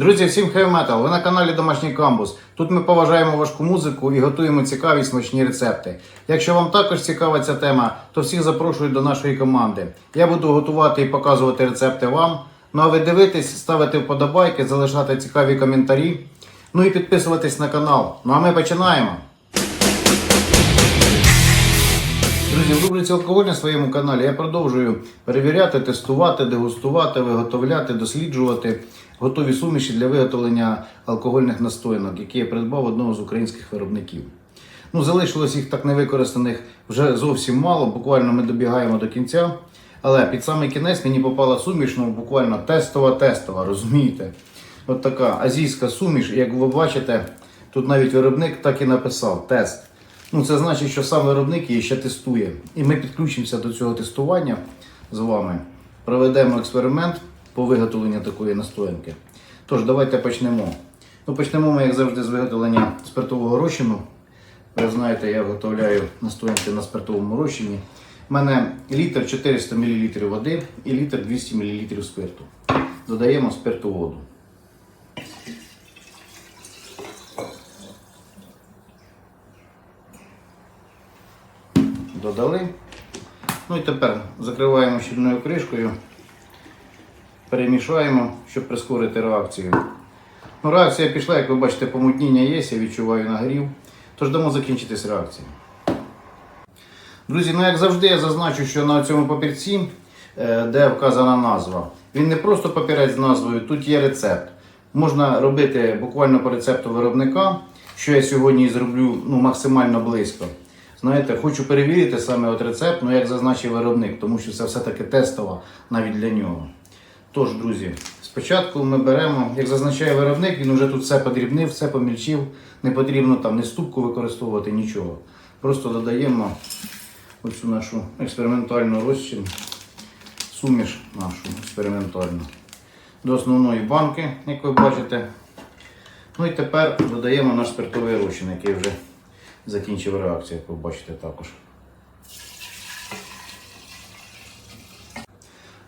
Друзі, всім хай метал! Ви на каналі Домашній Камбус. Тут ми поважаємо важку музику і готуємо цікаві смачні рецепти. Якщо вам також цікава ця тема, то всіх запрошую до нашої команди. Я буду готувати і показувати рецепти вам. Ну а ви дивитесь, ставити вподобайки, залишати цікаві коментарі. Ну і підписуватись на канал. Ну а ми починаємо. Друзі, в рубриці алкоголь на своєму каналі я продовжую перевіряти, тестувати, дегустувати, виготовляти, досліджувати готові суміші для виготовлення алкогольних настоянок, які я придбав одного з українських виробників. Ну, залишилось їх так невикористаних вже зовсім мало. Буквально ми добігаємо до кінця. Але під самий кінець мені попала суміш, ну буквально тестова-тестова, розумієте? От така азійська суміш, як ви бачите, тут навіть виробник так і написав тест. Ну, це значить, що сам виробник її ще тестує. І ми підключимося до цього тестування з вами. Проведемо експеримент по виготовленню такої настоянки. Тож, давайте почнемо. Ну, почнемо ми, як завжди, з виготовлення спиртового розчину. Ви знаєте, я виготовляю настоянки на спиртовому розчині. У мене літр 400 мл води і літр 200 мл спирту. Додаємо спиртоводу. Додали. Ну і тепер закриваємо щільною кришкою, перемішаємо, щоб прискорити реакцію. Ну, реакція пішла, як ви бачите, помутніння є, я відчуваю нагрів. Тож дамо закінчитись реакції. Друзі, ну як завжди, я зазначу, що на цьому папірці, е, де вказана назва, він не просто папірець з назвою, тут є рецепт. Можна робити буквально по рецепту виробника, що я сьогодні зроблю ну, максимально близько. Знаєте, хочу перевірити саме от рецепт, ну як зазначив виробник, тому що це все-таки тестово навіть для нього. Тож, друзі, спочатку ми беремо, як зазначає виробник, він вже тут все подрібнив, все помільчив. Не потрібно там ні ступку використовувати, нічого. Просто додаємо оцю нашу експериментальну розчин, суміш нашу експериментальну до основної банки, як ви бачите. Ну і тепер додаємо наш спиртовий розчин, який вже закінчив реакцію, як ви бачите також.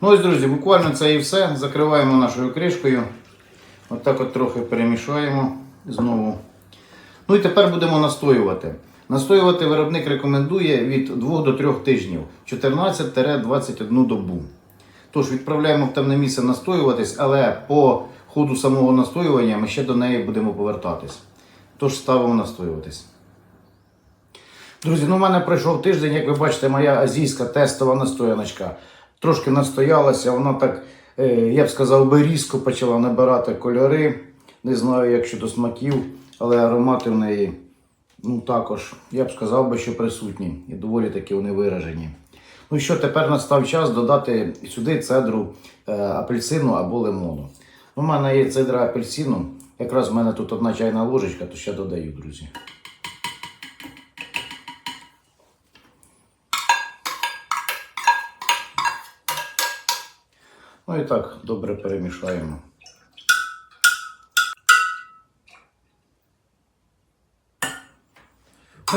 Ну ось, друзі, буквально це і все. Закриваємо нашою кришкою. Отак от, трохи перемішаємо знову. Ну і тепер будемо настоювати. Настоювати виробник рекомендує від 2 до 3 тижнів 14-21 добу. Тож відправляємо в темне місце настоюватись, але по ходу самого настоювання ми ще до неї будемо повертатись. Тож ставимо настоюватись. Друзі, ну в мене пройшов тиждень, як ви бачите, моя азійська тестова настояночка. Трошки настоялася, вона так, е, я б сказав, би різко почала набирати кольори. Не знаю, як щодо смаків, але аромати в неї ну, також, я б сказав би, що присутні і доволі таки вони виражені. Ну що, тепер настав час додати сюди цедру е, апельсину або лимону. У мене є цедра апельсину, якраз в мене тут одна чайна ложечка, то ще додаю, друзі. Ну і так добре перемішаємо.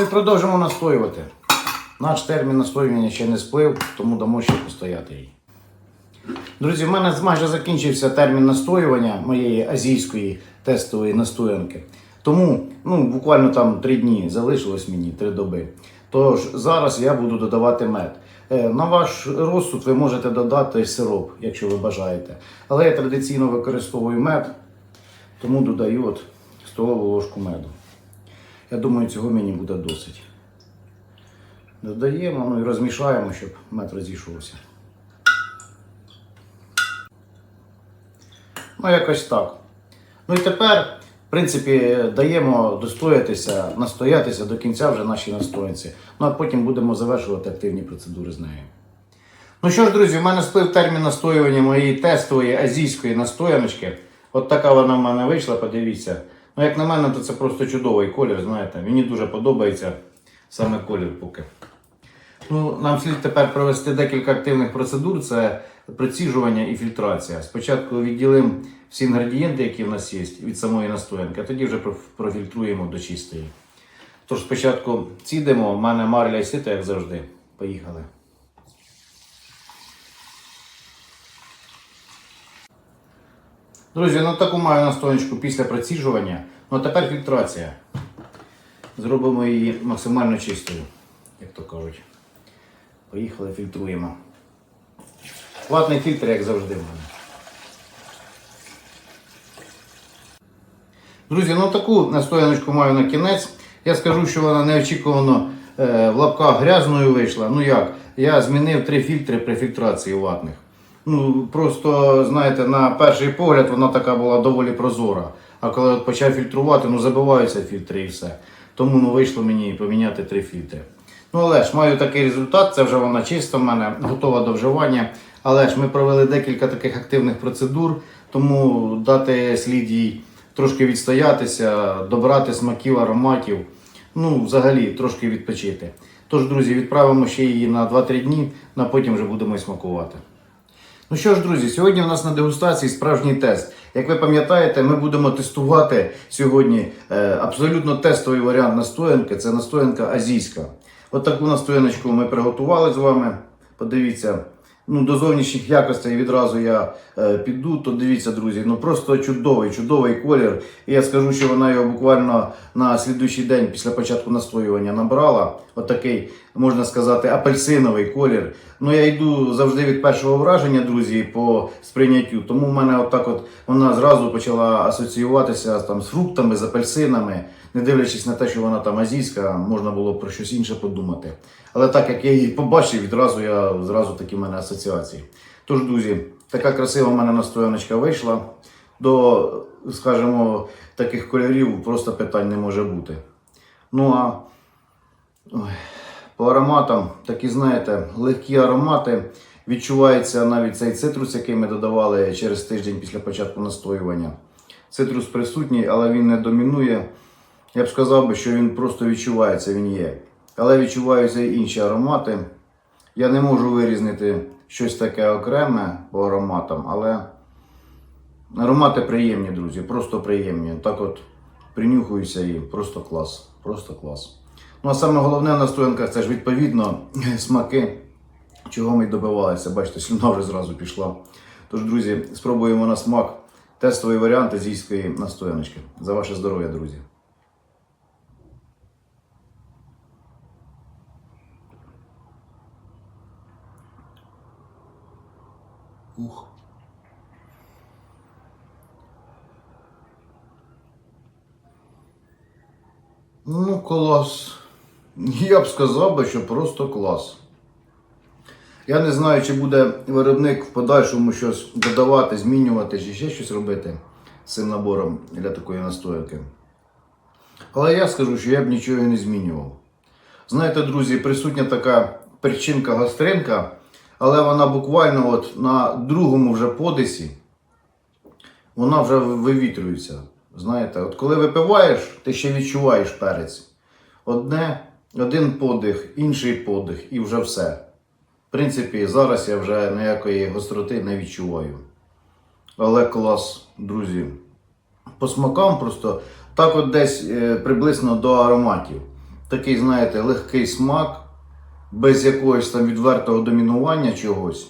І продовжимо настоювати. Наш термін настоювання ще не сплив, тому дамо ще постояти їй. Друзі, в мене майже закінчився термін настоювання моєї азійської тестової настоянки. Тому ну, буквально там три дні залишилось мені, три доби. Тож зараз я буду додавати мед. Е, На ваш розсуд ви можете додати сироп, якщо ви бажаєте. Але я традиційно використовую мед, тому додаю от столову ложку меду. Я думаю, цього мені буде досить. Додаємо ну і розмішаємо, щоб мед розійшовся. Ну, якось так. Ну і тепер, принципі, даємо достоятися, настоятися до кінця вже нашій настоянці. Ну а потім будемо завершувати активні процедури з нею. Ну що ж, друзі, в мене сплив термін настоювання моєї тестової азійської настояночки. От така вона в мене вийшла, подивіться. Ну, як на мене, то це просто чудовий колір, знаєте. Мені дуже подобається саме колір поки. Ну, нам слід тепер провести декілька активних процедур: це приціжування і фільтрація. Спочатку відділимо всі інгредієнти, які в нас є, від самої настоянки, а тоді вже профільтруємо до чистої. Тож спочатку цідимо, в мене марля і сито, як завжди. Поїхали. Друзі, ну таку маю настояночку після проціжування. Ну а тепер фільтрація. Зробимо її максимально чистою, як то кажуть. Поїхали, фільтруємо. Ватний фільтр, як завжди в мене. Друзі, ну таку настояночку маю на кінець. Я скажу, що вона неочікувано е, в лапках грязною вийшла. Ну як? Я змінив три фільтри при фільтрації ватних. Ну, просто, знаєте, на перший погляд вона така була доволі прозора. А коли от почав фільтрувати, ну забиваються фільтри і все. Тому ну, вийшло мені поміняти три фільтри. Ну, але ж маю такий результат, це вже вона чиста в мене, готова до вживання. Але ж ми провели декілька таких активних процедур, тому дати слід їй трошки відстоятися, добрати смаків, ароматів, ну, взагалі трошки відпочити. Тож, друзі, відправимо ще її на 2-3 дні, а потім вже будемо і смакувати. Ну що ж, друзі, сьогодні у нас на дегустації справжній тест. Як ви пам'ятаєте, ми будемо тестувати сьогодні е, абсолютно тестовий варіант настоянки. Це настоянка азійська. От таку настояночку ми приготували з вами. Подивіться. Ну, до зовнішніх якостей відразу я е, піду, то дивіться, друзі, ну просто чудовий, чудовий колір. І я скажу, що вона його буквально на слідуючий день після початку настоювання набрала. Отакий, можна сказати, апельсиновий колір. Ну я йду завжди від першого враження, друзі, по сприйняттю. Тому в мене отак от вона зразу почала асоціюватися там з фруктами, з апельсинами. Не дивлячись на те, що вона там азійська, можна було про щось інше подумати. Але так як я її побачив, відразу я зразу такі в мене асоціації. Тож, друзі, така красива в мене настояночка вийшла. До, скажімо, таких кольорів просто питань не може бути. Ну а по ароматам, такі, знаєте, легкі аромати. Відчувається навіть цей цитрус, який ми додавали через тиждень після початку настоювання. Цитрус присутній, але він не домінує. Я б сказав що він просто відчувається, він є. Але відчуваються і інші аромати. Я не можу вирізнити щось таке окреме по ароматам, але аромати приємні, друзі, просто приємні. Так от принюхуюся і просто клас. Просто клас. Ну а саме головне в настоянках це ж відповідно смаки, чого ми добивалися. Бачите, слюна вже зразу пішла. Тож, друзі, спробуємо на смак тестовий варіант азійської настояночки. За ваше здоров'я, друзі. Ух. Ну, клас. Я б сказав би, що просто клас. Я не знаю, чи буде виробник в подальшому щось додавати, змінювати, чи ще щось робити з цим набором для такої настоянки. Але я скажу, що я б нічого не змінював. Знаєте, друзі, присутня така причинка гостринка, але вона буквально от на другому вже подисі, вона вже вивітрюється. Знаєте, от коли випиваєш, ти ще відчуваєш перець. Одне, один подих, інший подих і вже все. В принципі, зараз я вже ніякої гостроти не відчуваю. Але клас, друзі. По смакам просто так от десь е, приблизно до ароматів. Такий, знаєте, легкий смак, без якогось там відвертого домінування чогось.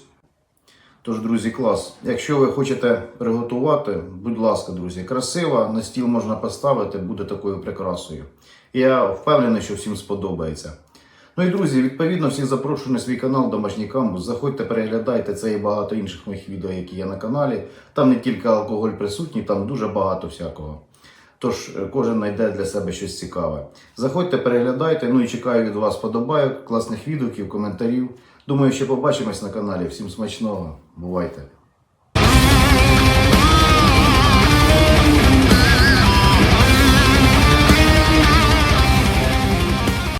Тож, друзі, клас. Якщо ви хочете приготувати, будь ласка, друзі, красиво, на стіл можна поставити, буде такою прикрасою. Я впевнений, що всім сподобається. Ну і друзі, відповідно, всіх запрошую на свій канал Домашній Камбус. Заходьте, переглядайте це і багато інших моїх відео, які є на каналі. Там не тільки алкоголь присутній, там дуже багато всякого. Тож е, кожен знайде для себе щось цікаве. Заходьте, переглядайте, ну і чекаю від вас подобайок, класних відгуків, коментарів. Думаю, ще побачимось на каналі. Всім смачного. Бувайте!